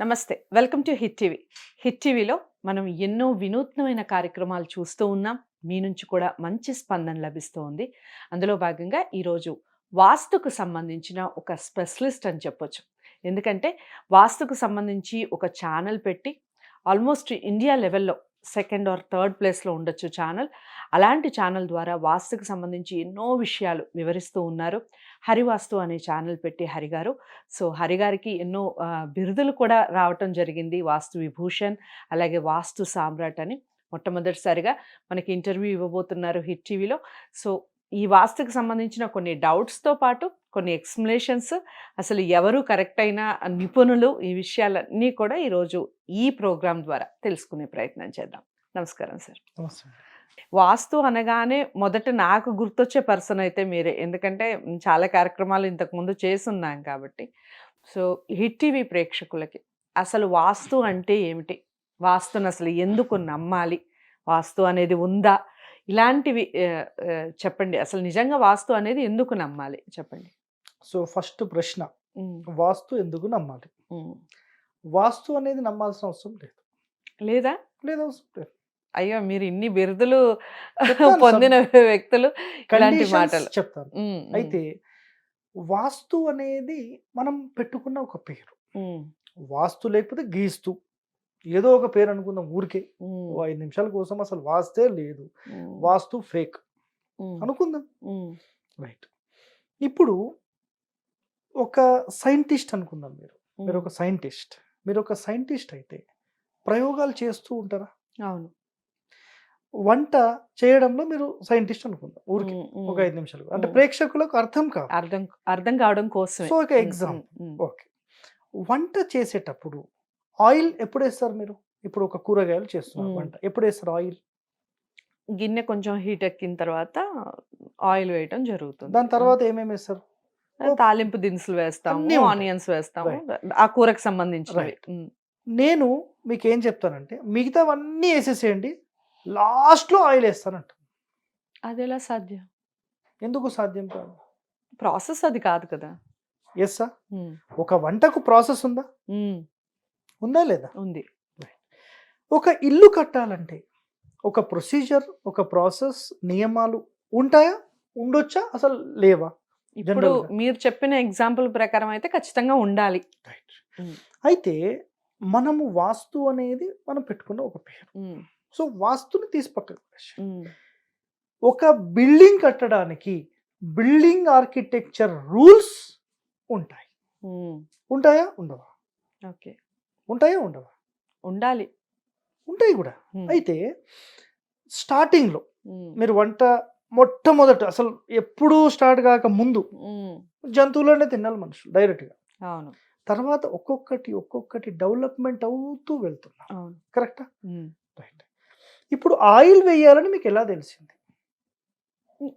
నమస్తే welcome to hit TV. Hit టీవీలో మనం ఎన్నో వినూత్నమైన కార్యక్రమాలు చూస్తూ ఉన్నాం. మీ నుంచి కూడా మంచి స్పందన లభిస్తూ ఉంది అందులో భాగంగా ఈరోజు వాస్తుకు సంబంధించిన ఒక స్పెషలిస్ట్ అని చెప్పొచ్చు. ఎందుకంటే వాస్తుకు సంబంధించి ఒక ఛానల్ పెట్టి ఆల్మోస్ట్ ఇండియా లెవెల్లో సెకండ్ ఆర్ థర్డ్ ప్లేస్లో ఉండొచ్చు ఛానల్. అలాంటి ఛానల్ ద్వారా వాస్తుకు సంబంధించి ఎన్నో విషయాలు వివరిస్తూ ఉన్నారు. హరివాస్తు అనే ఛానల్ పెట్టి హరిగారు సో హరిగారికి ఎన్నో బిరుదులు కూడా రావటం జరిగింది. వాస్తు విభూషణ్ అలాగే వాస్తు సామ్రాట్ అని మొట్టమొదటిసారిగా మనకి ఇంటర్వ్యూ ఇవ్వబోతున్నారు హిట్ టీవీలో. సో ఈ వాస్తుకు సంబంధించిన కొన్ని డౌట్స్తో పాటు కొన్ని ఎక్స్ప్లెనేషన్స్ అసలు ఎవరు కరెక్ట్ అయిన నిపుణులు ఈ విషయాలన్నీ కూడా ఈరోజు ఈ ప్రోగ్రాం ద్వారా తెలుసుకునే ప్రయత్నం చేద్దాం. నమస్కారం సార్. నమస్కారం వాస్తు అనగానే మొదట నాకు గుర్తొచ్చే పర్సన్ అయితే మీరే. ఎందుకంటే చాలా కార్యక్రమాలు ఇంతకుముందు చేసున్నాం కాబట్టి. సో హిట్ టీవీ ప్రేక్షకులకి అసలు వాస్తు అంటే ఏమిటి? వాస్తుని అసలు ఎందుకు నమ్మాలి? వాస్తు అనేది ఉందా? ఇలాంటివి చెప్పండి. అసలు నిజంగా వాస్తు అనేది ఎందుకు నమ్మాలి? చెప్పండి. సో ఫస్ట్ ప్రశ్న. వాస్తు ఎందుకు నమ్మాలి. వాస్తు అనేది నమ్మాల్సిన అవసరం లేదు. లేదా? లేదు అవసరం లేదు. అయ్యో! మీరు ఇన్ని బిరుదులు పొందిన వ్యక్తులు ఇలాంటి మాటలు. చెప్తాను. ఉమ్, అయితే వాస్తు అనేది మనం పెట్టుకున్న ఒక పేరు. వాస్తు లేకపోతే గీస్తూ. ఏదో ఒక పేరు అనుకుందాం ఊరికే. ఐదు నిమిషాల కోసం అసలు వాస్తే లేదు. వాస్తు ఫేక్. అనుకుందాం. రైట్. ఇప్పుడు ఒక సైంటిస్ట్ అనుకుందాం మీరు. మీరు ఒక సైంటిస్ట్. మీరు ఒక సైంటిస్ట్ అయితే ప్రయోగాలు చేస్తూ ఉంటారా? అవును. వంట చేయడంలో మీరు సైంటిస్ట్ అనుకుందాం ఊరికి. ఒక ఐదు నిమిషాలు. అంటే. ప్రేక్షకులకు అర్థం కాదు. అర్థం అర్థం కావడం కోసమే. సో ఒక ఉమ్. ఓకే. వంట చేసేటప్పుడు ఆయిల్ ఎప్పుడు వేస్తారు మీరు? ఇప్పుడు ఒక కూరగాయలు చేస్తున్నారు. వంట. ఎప్పుడు వేస్తారు ఆయిల్? గిన్నె కొంచెం హీట్ ఎక్కిన తర్వాత ఆయిల్ వేయటం జరుగుతుంది. దాని తర్వాత ఏమేమి వేస్తారు. తాలింపు దినుసులు వేస్తాము ఉంటాయి. ఆనియన్స్ వేస్తాము ఆ కూరకు సంబంధించినవి. నేను మీకు ఏం చెప్తానంటే మిగతావన్నీ వేసేసేయండి లాస్ట్లో ఆయిల్ వేస్తానంట. అది ఎలా సాధ్యం? ఎందుకు సాధ్యం కాదు? ప్రాసెస్ అది కాదు కదా. ఎస్ సార్ ఒక వంటకు ప్రాసెస్ ఉందా? ఉందా లేదా? ఉంది. ఒక ఇల్లు కట్టాలంటే ఒక ప్రొసీజర్ ఒక ప్రాసెస్ నియమాలు ఉంటాయా? ఉండొచ్చా? అసలు లేవా? ఇప్పుడు. మీరు చెప్పిన ఎగ్జాంపుల్ ప్రకారం అయితే ఖచ్చితంగా ఉండాలి. అయితే మనము వాస్తు అనేది మనం పెట్టుకున్న ఒక పేరు. సో వాస్తుని తీసి పక్కకు ఒక బిల్డింగ్ కట్టడానికి బిల్డింగ్ ఆర్కిటెక్చర్ రూల్స్ ఉంటాయి. ఉంటాయా? ఉండవా? ఓకే. ఉంటాయా? ఉండవా? ఉండాలి. ఉంటాయి కూడా. అయితే స్టార్టింగ్లో మీరు వంట మొట్టమొదట అసలు ఎప్పుడూ స్టార్ట్ కాక ముందు జంతువులనే తినాలి మనుషులు డైరెక్ట్గా. అవును. తర్వాత ఒక్కొక్కటి ఒక్కొక్కటి డెవలప్మెంట్ అవుతూ వెళ్తున్నారు. కరెక్టా. రైట్. ఇప్పుడు ఆయిల్ వేయాలని మీకు ఎలా తెలిసింది?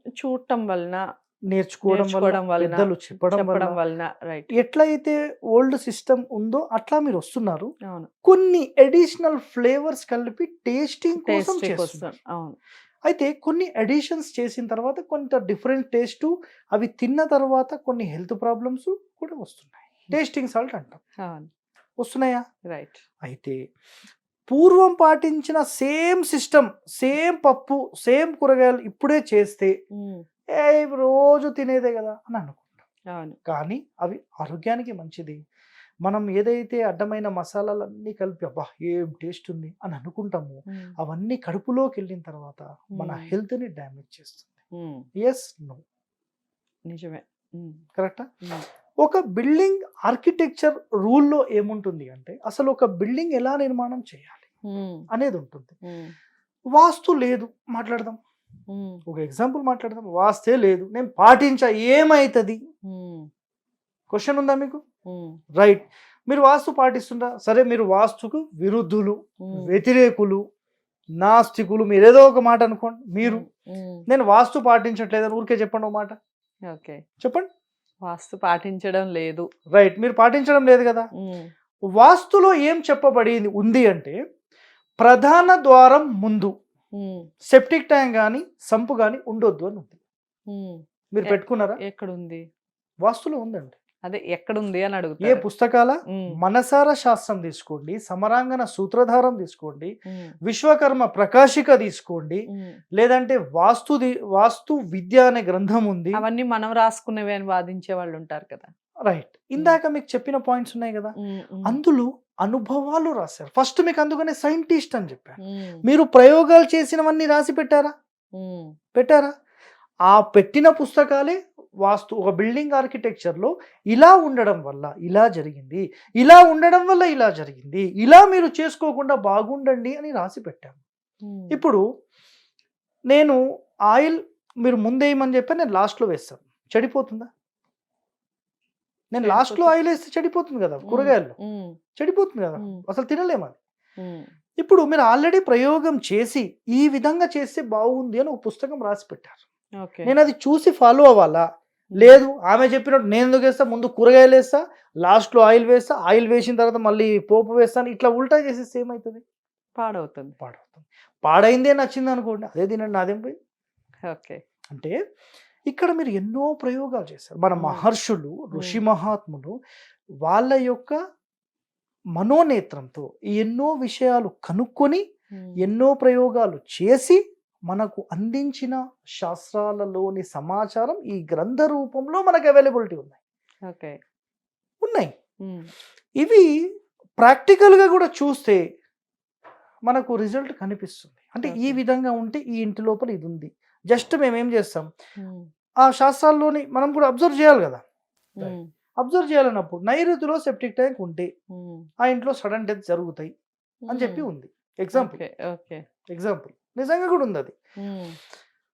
చూడటం వలన నేర్చుకోవడం వలన, పెద్దలు చెప్పడం వలన రైట్. ఎట్లయితే ఓల్డ్ సిస్టమ్ ఉందో అట్లా మీరు వస్తున్నారు. అవును. కొన్ని అడిషనల్ ఫ్లేవర్స్ కలిపి టేస్టింగ్ కోసం చేస్తున్నారు. అవును. అయితే కొన్ని అడిషన్స్ చేసిన తర్వాత కొంత డిఫరెంట్ టేస్ట్ అవి తిన్న తర్వాత కొన్ని హెల్త్ ప్రాబ్లమ్స్ కూడా వస్తున్నాయి. టేస్టింగ్ సాల్ట్ అంటాం. వస్తున్నాయా? రైట్. అయితే పూర్వం పాటించిన సేమ్ సిస్టమ్ సేమ్ పప్పు సేమ్ కూరగాయలు ఇప్పుడే చేస్తే ఏ రోజు తినేదే కదా అని అనుకుంటాం. కానీ అవి ఆరోగ్యానికి మంచిది. మనం ఏదైతే అడ్డమైన మసాలాలన్నీ కలిపి అబ్బా ఏం టేస్ట్ ఉంది అని అనుకుంటాము అవన్నీ కడుపులోకి వెళ్ళిన తర్వాత మన. హెల్త్ని డ్యామేజ్ చేస్తుంది. ఎస్ నో నిజమే. కరెక్టా? ఒక బిల్డింగ్ ఆర్కిటెక్చర్ రూల్లో ఏముంటుంది అంటే అసలు ఒక బిల్డింగ్ ఎలా నిర్మాణం చేయాలి? అనేది ఉంటుంది వాస్తు లేదు మాట్లాడదాం. ఒక ఎగ్జాంపుల్ మాట్లాడదాం. వాస్తే లేదు. నేను పాటించా ఏమైతుంది? క్వశ్చన్ ఉందా మీకు? రైట్. మీరు వాస్తు పాటిస్తుందా సరే మీరు వాస్తుకు విరుద్ధులు వ్యతిరేకులు నాస్తికులు మీరు ఏదో ఒక మాట అనుకోండి. మీరు. నేను వాస్తు పాటించట్లేదని ఊరికే చెప్పండి ఒక మాట. ఓకే. చెప్పండి. వాస్తు పాటించడం లేదు. రైట్. మీరు పాటించడం లేదు కదా? వాస్తులో ఏం చెప్పబడింది? ఉంది అంటే ప్రధాన ద్వారం ముందు. సెప్టిక్ ట్యాంక్ కానీ సంపు కానీ ఉండొద్దు అని ఉంది. మీరు పెట్టుకున్నారా? ఎక్కడుంది? వాస్తులో ఉందండి. అదే ఎక్కడుంది అని ఏ అడుగుతారు పుస్తకాల మనసార శాస్త్రం తీసుకోండి సమరాంగన సూత్రధారం తీసుకోండి విశ్వకర్మ ప్రకాశిక తీసుకోండి. లేదంటే వాస్తు వాస్తు విద్య అనే గ్రంథం ఉంది. అవన్నీ మనం రాసుకునేవి అని వాదించే వాళ్ళు ఉంటారు కదా. రైట్ ఇందాక మీకు చెప్పిన పాయింట్స్ ఉన్నాయి కదా? ఉమ్, ఉమ్, అందులో అనుభవాలు రాశారు. ఫస్ట్ మీకు అందుకనే సైంటిస్ట్ అని చెప్పారు. మీరు ప్రయోగాలు చేసినవన్నీ రాసి పెట్టారా? పెట్టారా? ఆ పెట్టిన పుస్తకాలే వాస్తు ఒక బిల్డింగ్ ఆర్కిటెక్చర్లో ఇలా ఉండడం వల్ల ఇలా జరిగింది ఇలా ఉండడం వల్ల ఇలా జరిగింది ఇలా మీరు చేసుకోకుండా బాగుండండి అని రాసి పెట్టాము ఉమ్. ఇప్పుడు నేను ఆయిల్ మీరు ముందేయమని చెప్పి నేను లాస్ట్లో వేస్తాను. చెడిపోతుందా? నేను లాస్ట్లో చెడిపోతుంది. ఆయిల్ వేస్తే చెడిపోతుంది కదా కూరగాయల్లో. ఉమ్, చెడిపోతుంది కదా అసలు తినలేము అది. ఇప్పుడు మీరు ఆల్రెడీ ప్రయోగం చేసి ఈ విధంగా చేస్తే బాగుంది అని ఒక పుస్తకం రాసి పెట్టారు. నేను అది చూసి ఫాలో అవ్వాలా? లేదు ఆమె చెప్పినట్టు నేను ఎందుకు వేస్తా? ముందు కూరగాయలు వేస్తా లాస్ట్లో ఆయిల్ వేస్తా ఆయిల్ వేసిన తర్వాత మళ్ళీ పోపు వేస్తాను ఇట్లా ఉల్టా చేసేస్తే ఏమవుతుంది పాడవుతుంది. పాడవుతుంది. పాడైందే నచ్చింది అనుకోండి అదే తినండి నాదేం పోయి? ఓకే. అంటే ఇక్కడ మీరు ఎన్నో ప్రయోగాలు చేశారు. మన. మహర్షులు ఋషి మహాత్ములు వాళ్ళ యొక్క మనోనేత్రంతో ఈ ఎన్నో విషయాలు కనుక్కొని ఎన్నో ప్రయోగాలు చేసి మనకు అందించిన శాస్త్రాలలోని సమాచారం ఈ గ్రంథ రూపంలో మనకు అవైలబిలిటీ ఉన్నాయి. ఓకే. ఉన్నాయి. ఇవి ప్రాక్టికల్గా కూడా చూస్తే మనకు రిజల్ట్ కనిపిస్తుంది. అంటే ఈ. విధంగా ఉంటే ఈ ఇంటి లోపల ఇది ఉంది. జస్ట్ మేము ఏం చేస్తాం ఆ శాస్త్రాల్లోని మనం కూడా అబ్జర్వ్ చేయాలి కదా. ఉమ్, అబ్జర్వ్ చేయాలన్నప్పుడు నైరుతిలో సెప్టిక్ ట్యాంక్ ఉంటే ఉమ్, ఆ ఇంట్లో సడన్ డెత్ జరుగుతాయి అని చెప్పి ఉమ్, ఉంది. ఎగ్జాంపుల్ ఓకే ఓకే ఎగ్జాంపుల్ నిజంగా కూడా ఉంది అది.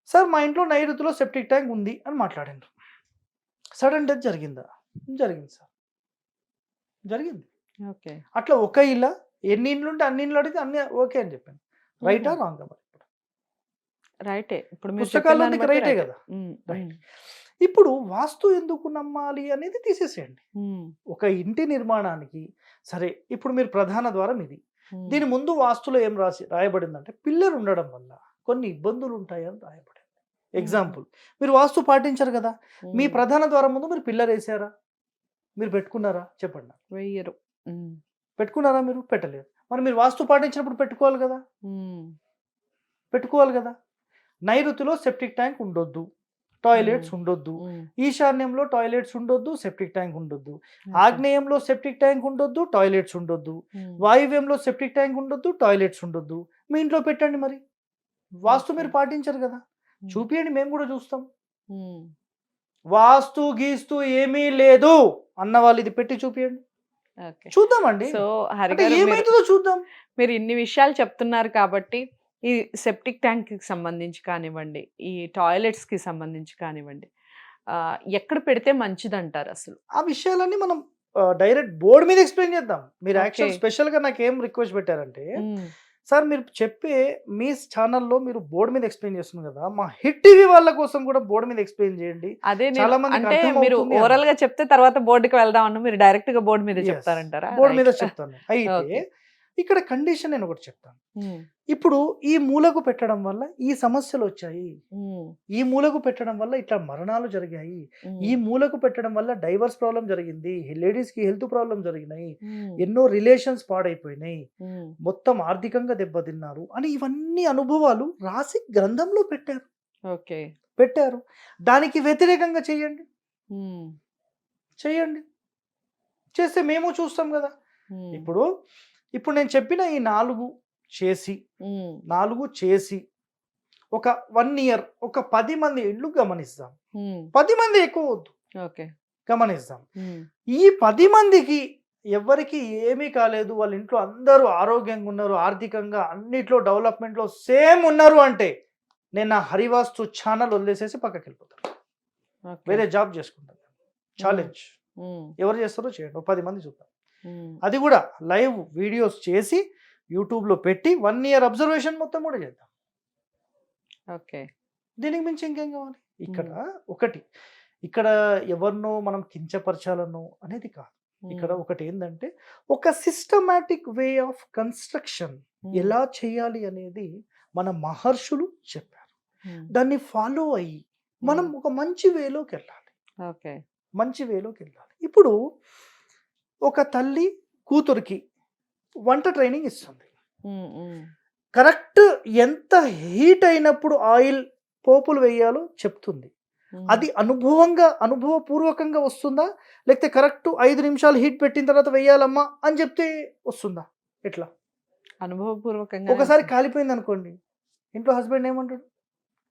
సార్ మా ఇంట్లో నైరుతిలో సెప్టిక్ ట్యాంక్ ఉంది అని మాట్లాడారు సడన్ డెత్ జరిగిందా? జరిగింది సార్. జరిగింది. ఓకే అట్లా ఒక ఇల్లు ఎన్ని ఇండ్లు ఉంటే అన్ని ఇండ్లు అడిగితే అన్ని ఓకే అని చెప్పాను. రైటా రాంగ్ మరి? రైటే. ఇప్పుడు మీరు పుస్తకాల్లో చెప్పిన దాన్ని బట్టి రైటే. కదా? ఇప్పుడు వాస్తు ఎందుకు నమ్మాలి అనేది తీసేసేయండి. ఒక ఇంటి నిర్మాణానికి సరే ఇప్పుడు మీరు ప్రధాన ద్వారం ఇది. దీని ముందు వాస్తులో ఏం రాసి రాయబడిందంటే పిల్లర్ ఉండడం వల్ల కొన్ని ఇబ్బందులు ఉంటాయని రాయబడింది. ఎగ్జాంపుల్ మీరు వాస్తు పాటించారు కదా? మీ ప్రధాన ద్వారం ముందు మీరు పిల్లర్ వేసారా? మీరు పెట్టుకున్నారా? చెప్పండి ఉమ్, పెట్టుకున్నారా మీరు? పెట్టలేదు. మరి మీరు వాస్తు పాటించినప్పుడు పెట్టుకోవాలి కదా? పెట్టుకోవాలి కదా? నైరుతిలో సెప్టిక్ ట్యాంక్ ఉండొద్దు. టాయిలెట్స్. ఉండొద్దు. ఈశాన్యంలో టాయిలెట్స్ ఉండొద్దు సెప్టిక్ ట్యాంక్ ఉండొద్దు. ఆగ్నేయంలో సెప్టిక్ ట్యాంక్ ఉండొద్దు టాయిలెట్స్ ఉండొద్దు. వాయువ్యంలో సెప్టిక్ ట్యాంక్ ఉండొద్దు టాయిలెట్స్ ఉండొద్దు. మీ ఇంట్లో పెట్టండి మరి. వాస్తు మీరు. పాటించరు కదా. చూపియండి మేము కూడా చూస్తాం. వాస్తు గీస్తూ ఏమీ లేదు అన్న వాళ్ళు ఇది పెట్టి చూపియండి. చూద్దామండి. సో ఏమైతుందో చూద్దాం. మీరు ఇన్ని విషయాలు చెప్తున్నారు కాబట్టి ఈ సెప్టిక్ ట్యాంక్కి సంబంధించి కానివ్వండి ఈ టాయిలెట్స్కి సంబంధించి కానివ్వండి ఎక్కడ పెడితే మంచిది అంటారు అసలు ఆ విషయాలన్నీ మనం డైరెక్ట్ బోర్డు మీద ఎక్స్ప్లెయిన్ చేద్దాం మీరు యాక్చువల్ Okay. స్పెషల్గా నాకు ఏం రిక్వెస్ట్ పెట్టారంటే సార్ మీరు చెప్పే మీ ఛానల్లో మీరు బోర్డు మీద ఎక్స్ప్లెయిన్ చేస్తున్నారు కదా మా హిట్ టీవీ వాళ్ళ కోసం కూడా బోర్డు మీద ఎక్స్ప్లెయిన్ చేయండి అదే చాలా మందికి అంటే మీరు ఓవరాల్గా చెప్తే తర్వాత బోర్డుకి వెళ్దాం అన్న మీరు డైరెక్ట్గా బోర్డు మీద. చెప్తారంటారా బోర్డు మీద. చెప్తాను అయితే. ఇక్కడ కండిషన్ నేను ఒకటి చెప్తాను. ఇప్పుడు ఈ మూలకు పెట్టడం వల్ల ఈ సమస్యలు వచ్చాయి. ఈ మూలకు పెట్టడం వల్ల ఇట్లా మరణాలు జరిగాయి. ఈ మూలకు పెట్టడం వల్ల డైవర్స్ ప్రాబ్లం జరిగింది. లేడీస్కి హెల్త్ ప్రాబ్లం జరిగినాయి. ఎన్నో రిలేషన్స్ పాడైపోయినాయి. మొత్తం ఆర్థికంగా దెబ్బతిన్నారు అని ఇవన్నీ అనుభవాలు రాసి గ్రంథంలో పెట్టారు. ఓకే. పెట్టారు. దానికి వ్యతిరేకంగా చేయండి. చేయండి. చేస్తే మేము చూస్తాం కదా. ఇప్పుడు ఇప్పుడు నేను చెప్పిన ఈ నాలుగు చేసి నాలుగు చేసి ఒక వన్ ఇయర్ ఒక పది మంది ఇళ్ళు గమనిస్తాం. పది మంది ఎక్కువ వద్దు. ఓకే. గమనిస్తాం. ఈ పది మందికి ఎవరికి ఏమీ కాలేదు. వాళ్ళ ఇంట్లో అందరూ ఆరోగ్యంగా ఉన్నారు ఆర్థికంగా అన్నిట్లో డెవలప్మెంట్లో సేమ్ ఉన్నారు అంటే నేను నా హరివాస్తు ఛానల్ వదిలేసేసి పక్కకి వెళ్ళిపోతాను. వేరే జాబ్ చేసుకుంటాను. ఛాలెంజ్. ఎవరు చేస్తారో చేయండి. పది మంది చూద్దాం. అది కూడా లైవ్ వీడియోస్ చేసి యూట్యూబ్లో పెట్టి వన్ ఇయర్ అబ్జర్వేషన్ మొత్తం కూడా చేద్దాం. ఓకే. దీనికి మించి ఇంకేం కావాలి? ఇక్కడ ఒకటి ఇక్కడ ఎవరినో మనం కించపరచాలనో అనేది కాదు. ఇక్కడ ఒకటి ఏంటంటే ఒక సిస్టమాటిక్ వే ఆఫ్ కన్స్ట్రక్షన్ ఎలా చేయాలి అనేది మన మహర్షులు చెప్పారు. దాన్ని ఫాలో అయ్యి మనం ఒక మంచి వేలోకి వెళ్ళాలి. ఓకే. మంచి వేలోకి వెళ్ళాలి. ఇప్పుడు ఒక తల్లి కూతురికి వంట ట్రైనింగ్ ఇస్తుంది. కరెక్ట్ ఎంత హీట్ అయినప్పుడు ఆయిల్ పోపులు వేయాలో చెప్తుంది. అది అనుభవంగా అనుభవపూర్వకంగా వస్తుందా? లేకపోతే కరెక్ట్ ఐదు నిమిషాలు హీట్ పెట్టిన తర్వాత వేయాలమ్మా అని చెప్తే వస్తుందా? ఎట్లా? అనుభవపూర్వకంగా ఒకసారి కాలిపోయింది అనుకోండి. ఇంట్లో హస్బెండ్ ఏమంటాడు?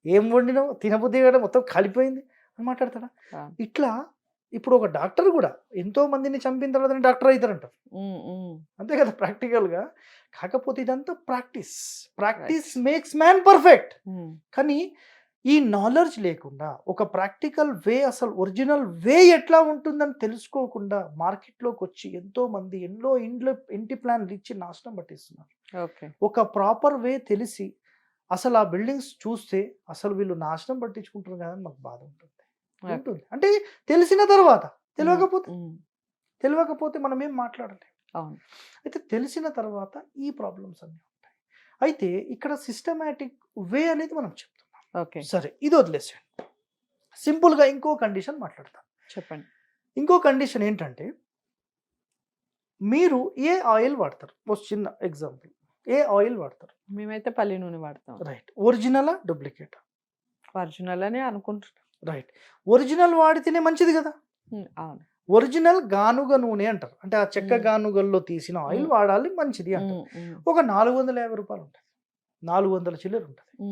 ఏం వండినావు తినబుద్ధి మొత్తం కాలిపోయింది అని మాట్లాడతాడా. ఇట్లా ఇప్పుడు ఒక డాక్టర్ కూడా ఎంతో మందిని చంపిన తర్వాత డాక్టర్ ఉమ్. అంతే కదా ప్రాక్టికల్గా. కాకపోతే ఇదంతా practice. Practice makes man perfect. కానీ ఈ నాలెడ్జ్ లేకుండా ఒక ప్రాక్టికల్ వే అసలు ఒరిజినల్ వే ఎట్లా ఉంటుందని తెలుసుకోకుండా మార్కెట్లోకి వచ్చి ఎంతో మంది ఎన్నో ఇండ్ల ఇంటి ప్లాన్లు ఇచ్చి నాశనం పట్టిస్తున్నారు. ఓకే. ఒక ప్రాపర్ వే తెలిసి అసలు ఆ బిల్డింగ్స్ చూస్తే అసలు వీళ్ళు నాశనం పట్టించుకుంటారు కదా అని మాకు బాధ ఉంటుంది. ఉంటుంది. అంటే తెలిసిన తర్వాత తెలియకపోతే తెలియకపోతే మనం ఏం మాట్లాడలేం. అవును. అయితే తెలిసిన తర్వాత ఈ ప్రాబ్లమ్స్ అన్నీ ఉంటాయి. అయితే ఇక్కడ సిస్టమేటిక్ వే అనేది మనం చెప్తున్నాం. ఓకే. సరే ఇది వదిలేసేయండి. సింపుల్గా ఇంకో కండిషన్ మాట్లాడతాం చెప్పండి. ఇంకో కండిషన్ ఏంటంటే మీరు ఏ ఆయిల్ వాడతారు? ఒక చిన్న ఎగ్జాంపుల్. ఏ ఆయిల్ వాడతారు? మేమైతే పల్లి నూనె వాడతాం. రైట్. ఒరిజినలా డూప్లికేట్? ఒరిజినల్ అని అనుకుంటున్నాం. రైట్. ఒరిజినల్ వాడితేనే మంచిది కదా. అవును. ఒరిజినల్ గానుగ నూనె అంటారు. అంటే ఆ చెక్క. గానుగల్లో తీసిన ఆయిల్. వాడాలి మంచిది అంటారు. ఒక నాలుగు వందల యాభై రూపాయలు ఉంటుంది. నాలుగు వందల చిల్లర ఉంటుంది.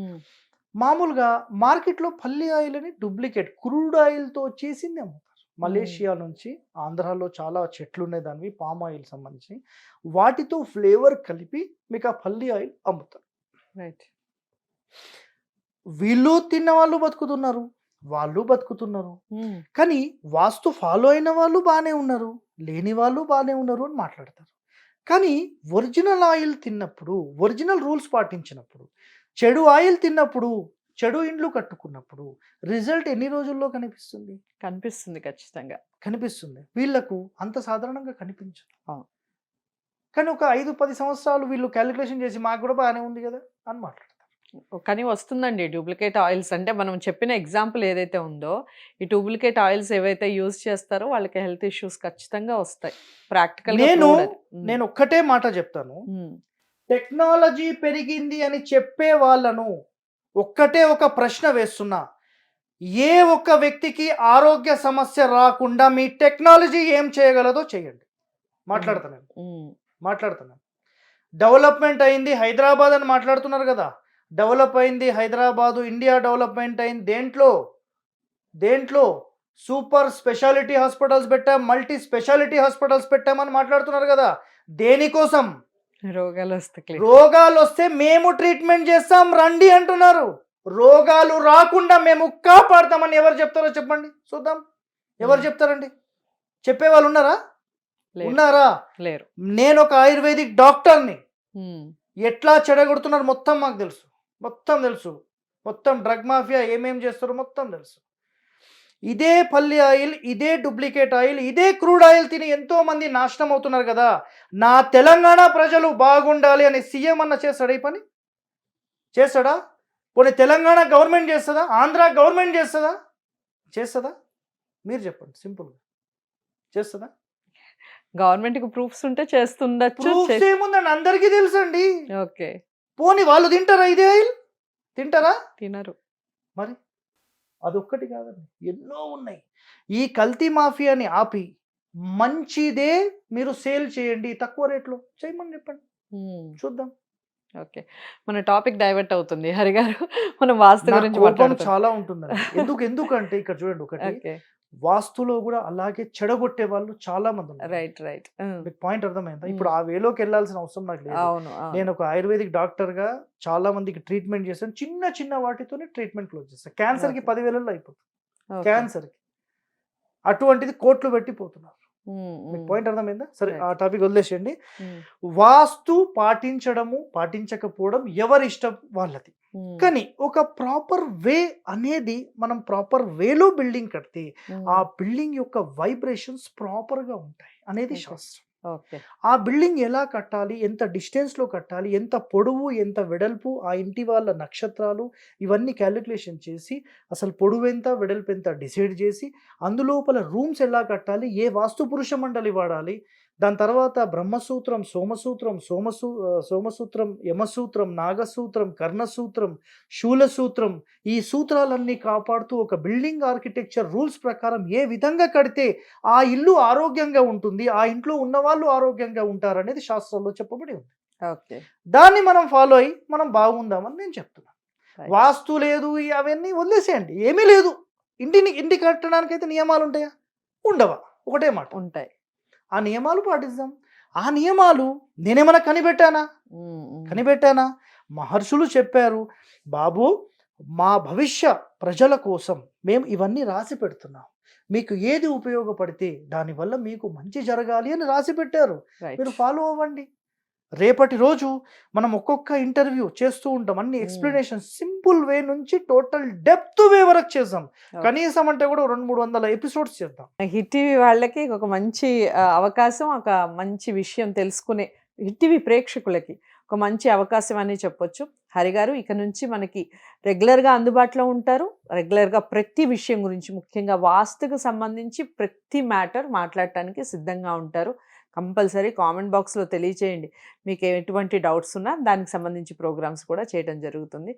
మామూలుగా మార్కెట్లో పల్లి ఆయిల్ అని డూప్లికేట్ క్రూడ్ ఆయిల్తో చేసింది అమ్ముతారు మలేషియా నుంచి ఆంధ్రాలో చాలా చెట్లు ఉన్నాయి దానివి పామ్ ఆయిల్ సంబంధించి. వాటితో ఫ్లేవర్ కలిపి మీకు ఆ పల్లి ఆయిల్ అమ్ముతారు. రైట్. వీళ్ళు తిన్న వాళ్ళు బతుకుతున్నారు. వాళ్ళు బతుకుతున్నారు. కానీ వాస్తు ఫాలో అయిన వాళ్ళు బాగానే ఉన్నారు లేని వాళ్ళు బాగానే ఉన్నారు అని మాట్లాడతారు. కానీ ఒరిజినల్ ఆయిల్ తిన్నప్పుడు ఒరిజినల్ రూల్స్ పాటించినప్పుడు చెడు ఆయిల్ తిన్నప్పుడు చెడు ఇండ్లు కట్టుకున్నప్పుడు రిజల్ట్ ఎన్ని రోజుల్లో కనిపిస్తుంది? కనిపిస్తుంది ఖచ్చితంగా. కనిపిస్తుంది. వీళ్ళకు అంత సాధారణంగా కనిపించదు. కానీ ఒక ఐదు పది సంవత్సరాలు వీళ్ళు క్యాలిక్యులేషన్ చేసి మాకు కూడా బాగానే ఉంది కదా అని మాట్లాడతారు. కానీ వస్తుందండి. డూప్లికేట్ ఆయిల్స్ అంటే మనం చెప్పిన ఎగ్జాంపుల్ ఏదైతే ఉందో ఈ డూప్లికేట్ ఆయిల్స్ ఏవైతే యూజ్ చేస్తారో వాళ్ళకి హెల్త్ ఇష్యూస్ ఖచ్చితంగా వస్తాయి. ప్రాక్టికల్ నేను నేను ఒక్కటే మాట చెప్తాను. టెక్నాలజీ పెరిగింది అని చెప్పే వాళ్ళను ఒక్కటే ఒక ప్రశ్న వేస్తున్నా. ఏ ఒక్క వ్యక్తికి ఆరోగ్య సమస్య రాకుండా మీ టెక్నాలజీ ఏం చేయగలదో చేయండి. మాట్లాడుతున్నాను మాట్లాడుతున్నాను డెవలప్మెంట్ అయింది హైదరాబాద్ అని మాట్లాడుతున్నారు కదా. డెవలప్ అయింది హైదరాబాదు ఇండియా డెవలప్మెంట్ అయింది. దేంట్లో? దేంట్లో? సూపర్ స్పెషాలిటీ హాస్పిటల్స్ పెట్టాం మల్టీ స్పెషాలిటీ హాస్పిటల్స్ పెట్టామని మాట్లాడుతున్నారు కదా. దేనికోసం? రోగాలు వస్తాయి రోగాలు వస్తే మేము ట్రీట్మెంట్ చేస్తాం రండి అంటున్నారు. రోగాలు రాకుండా మేము కాపాడతామని ఎవరు చెప్తారో చెప్పండి చూద్దాం. ఎవరు చెప్తారండి? చెప్పే వాళ్ళు ఉన్నారా ఉన్నారా? లేరు. నేను ఒక ఆయుర్వేదిక్ డాక్టర్ని. ఎట్లా చెడగొడుతున్నారు మొత్తం మాకు తెలుసు. మొత్తం తెలుసు. మొత్తం డ్రగ్ మాఫియా ఏమేం చేస్తారో మొత్తం తెలుసు. ఇదే పల్లి ఆయిల్ ఇదే డూప్లికేట్ ఆయిల్ ఇదే క్రూడ్ ఆయిల్ తిని ఎంతో మంది నాశనం అవుతున్నారు కదా! నా తెలంగాణ ప్రజలు బాగుండాలి అని సీఎం అన్న చేస్తాడా ఈ పని? చేస్తాడా? పోనీ తెలంగాణ గవర్నమెంట్ చేస్తుందా? ఆంధ్ర గవర్నమెంట్ చేస్తుందా? చేస్తుందా? మీరు చెప్పండి సింపుల్గా. చేస్తుందా? గవర్నమెంట్కి ప్రూఫ్స్ ఉంటే చేస్తుండొచ్చు ప్రూఫ్స్ ఏముందండి? అందరికీ తెలుసండి. ఓకే. పోనీ వాళ్ళు తింటారా ఇదే ఆయిల్? తింటారా? తినరు. మరి? అదొక్కటి కాదండి. ఎన్నో ఉన్నాయి. ఈ కల్తీ మాఫియాని ఆపి మంచిదే మీరు సేల్ చేయండి. తక్కువ రేట్లో చేయమని చెప్పండి. చూద్దాం. ఓకే. మన టాపిక్ డైవర్ట్ అవుతుంది. హరి గారు మనం వాస్తు గురించి చాలా ఉంటుందండి. ఎందుకు ఎందుకంటే ఇక్కడ చూడండి ఒకటి వాస్తులో కూడా అలాగే చెడగొట్టే వాళ్ళు చాలా మంది ఉన్నారు. Right right. మీకు పాయింట్ అర్థమైందా? ఇప్పుడు ఆ వేలోకి వెళ్ళాల్సిన అవసరం నాకు లేదు. అవును. నేను ఒక ఆయుర్వేదిక్ డాక్టర్గా చాలా మందికి ట్రీట్మెంట్ చేశాను. చిన్న చిన్న వాటితోనే ట్రీట్మెంట్ క్లోజ్ చేస్తాను క్యాన్సర్కి. పదివేలలో అయిపోతుంది. క్యాన్సర్కి అటువంటిది కోట్లు పెట్టి పోతున్నారు. ఉమ్, మీకు పాయింట్ అర్థమైందా? సరే. ఆ టాపిక్ వదిలేసేయండి. వాస్తు పాటించడము పాటించకపోవడం ఎవరి ఇష్టం? వాళ్ళది. కానీ ఒక ప్రాపర్ వే అనేది మనం ప్రాపర్ వేలో బిల్డింగ్ కడితే ఆ బిల్డింగ్ యొక్క వైబ్రేషన్స్ ప్రాపర్గా ఉంటాయి అనేది. శాస్త్రం. ఓకే. ఆ బిల్డింగ్ ఎలా కట్టాలి? ఎంత డిస్టెన్స్లో కట్టాలి? ఎంత పొడవు? ఎంత వెడల్పు? ఆ ఇంటి వాళ్ళ నక్షత్రాలు? ఇవన్నీ క్యాలిక్యులేషన్ చేసి అసలు పొడవు ఎంత వెడల్పు ఎంత డిసైడ్ చేసి అందులోపల రూమ్స్ ఎలా కట్టాలి? ఏ వాస్తు పురుష మండలి వాడాలి? దాని తర్వాత బ్రహ్మసూత్రం సోమసూత్రం సోమసూ సోమసూత్రం యమసూత్రం నాగసూత్రం కర్ణసూత్రం శూలసూత్రం ఈ సూత్రాలన్నీ కాపాడుతూ ఒక బిల్డింగ్ ఆర్కిటెక్చర్ రూల్స్ ప్రకారం ఏ విధంగా కడితే ఆ ఇల్లు ఆరోగ్యంగా ఉంటుంది ఆ ఇంట్లో ఉన్న వాళ్ళు ఆరోగ్యంగా ఉంటారనేది శాస్త్రంలో చెప్పబడి ఉంది. ఓకే. దాన్ని మనం ఫాలో అయ్యి మనం బాగుందామని నేను చెప్తున్నాను. వాస్తు లేదు అవన్నీ వదిలేసేయండి. ఏమీ లేదు. ఇంటిని ఇంటి కట్టడానికి అయితే నియమాలు ఉంటాయా ఉండవా? ఒకటే మాట. ఉంటాయి. ఆ నియమాలు పాటిద్దాం. ఆ నియమాలు నేనేమైనా కనిపెట్టానా. కనిపెట్టానా? మహర్షులు చెప్పారు బాబు మా భవిష్య ప్రజల కోసం మేము ఇవన్నీ రాసి పెడుతున్నాం. మీకు ఏది ఉపయోగపడితే దానివల్ల మీకు మంచి జరగాలి అని రాసి పెట్టారు. మీరు ఫాలో అవ్వండి. రేపటి రోజు మనం ఒక్కొక్క ఇంటర్వ్యూ చేస్తూ ఉంటాం. అన్ని. ఎక్స్ప్లెనేషన్ సింపుల్ వే నుంచి టోటల్ డెప్త్ వే వరకు చేద్దాం. కనీసం అంటే కూడా రెండు మూడు వందల ఎపిసోడ్స్ చేద్దాం. హిట్ టీవీ వాళ్ళకి ఒక మంచి అవకాశం ఒక మంచి విషయం తెలుసుకునే హిట్ టీవీ ప్రేక్షకులకి ఒక మంచి అవకాశం అని చెప్పొచ్చు. హరి గారు ఇక నుంచి మనకి రెగ్యులర్గా అందుబాటులో ఉంటారు. రెగ్యులర్గా ప్రతి విషయం గురించి ముఖ్యంగా వాస్తుకు సంబంధించి ప్రతి మ్యాటర్ మాట్లాడటానికి సిద్ధంగా ఉంటారు. కంపల్సరీ కామెంట్ బాక్స్లో తెలియచేయండి. మీకు ఎటువంటి డౌట్స్ ఉన్నా దానికి సంబంధించి ప్రోగ్రామ్స్ కూడా చేయడం జరుగుతుంది.